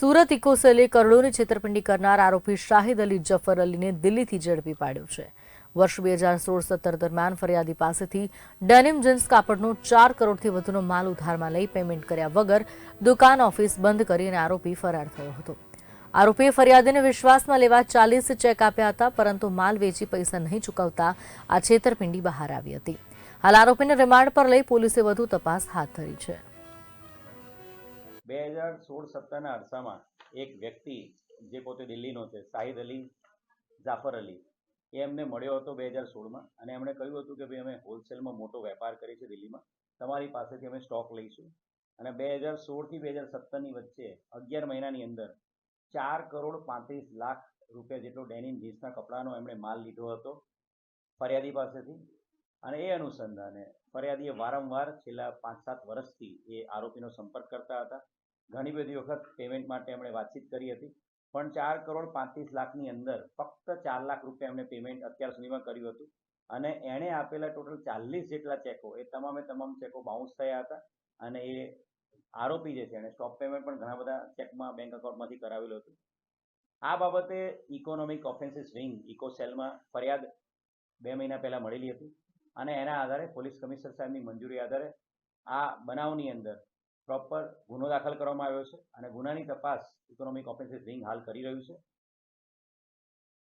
સુરત ઇકોસેલે કરોડોની છેતરપિંડી કરનાર આરોપી શાહિદ અલી જફર અલીને દિલ્હીથી ઝડપી પાડ્યો છે. વર્ષ બે હજાર સોળ સત્તર દરમિયાન ફરિયાદી પાસેથી ડેનિમ જીન્સ કાપડનો ચાર કરોડથી વધુનો માલ ઉધારમાં લઈ પેમેન્ટ કર્યા વગર દુકાન ઓફિસ બંધ કરીને આરોપી ફરાર થયો હતો. આરોપીએ ફરિયાદીને વિશ્વાસમાં લેવા ચાલીસ ચેક આપ્યા હતા, પરંતુ માલ વેચી પૈસા નહીં ચૂકવતા આ છેતરપિંડી બહાર આવી હતી. હાલ આરોપીને રિમાન્ડ પર લઈ પોલીસે વધુ તપાસ હાથ ધરી છે. બે હજાર સોળ સત્તરના અરસામાં એક વ્યક્તિ, જે પોતે દિલ્હીનો છે, શાહિદ અલી, જાફર અલી, એ એમને મળ્યો હતો બે હજાર સોળમાં અને એમણે કહ્યું હતું કે ભાઈ અમે હોલસેલમાં મોટો વેપાર કરીએ છીએ દિલ્હીમાં, તમારી પાસેથી અમે સ્ટોક લઈશું. અને બે હજાર સોળથી બે હજાર સત્તરની વચ્ચે અગિયાર મહિનાની અંદર ચાર કરોડ પાંત્રીસ લાખ રૂપિયા જેટલો ડેનિમ જીન્સના કપડાનો એમણે માલ લીધો હતો ફરિયાદી પાસેથી. અને એ અનુસંધાને ફરિયાદીએ વારંવાર છેલ્લા પાંચ સાત વર્ષથી એ આરોપીનો સંપર્ક કરતા હતા. ઘણી બધી વખત પેમેન્ટ માટે એમણે વાતચીત કરી હતી. પણ ચાર કરોડ પાંત્રીસ લાખની અંદર ફક્ત ચાર લાખ રૂપિયા એમણે પેમેન્ટ અત્યાર સુધીમાં કર્યું હતું. અને એણે આપેલા ટોટલ ચાલીસ જેટલા ચેકો, એ તમામે તમામ ચેકો બાઉન્સ થયા હતા. અને એ આરોપી જે છે, એણે સ્ટોપ પેમેન્ટ પણ ઘણા બધા ચેકમાં બેંક અકાઉન્ટમાંથી કરાવેલું હતું. આ બાબતે ઇકોનોમિક ઓફેન્સીસ વિંગ ઇકોસેલમાં ફરિયાદ બે મહિના પહેલાં મળેલી હતી. અને એના આધારે પોલીસ કમિશનર સાહેબની મંજૂરી આધારે આ બનાવની અંદર પ્રોપર ગુનો દાખલ કરવામાં આવ્યો છે અને ગુનાની તપાસ ઇકોનોમિક ઓફેન્સીસ વિંગ હાલ કરી રહ્યું છે.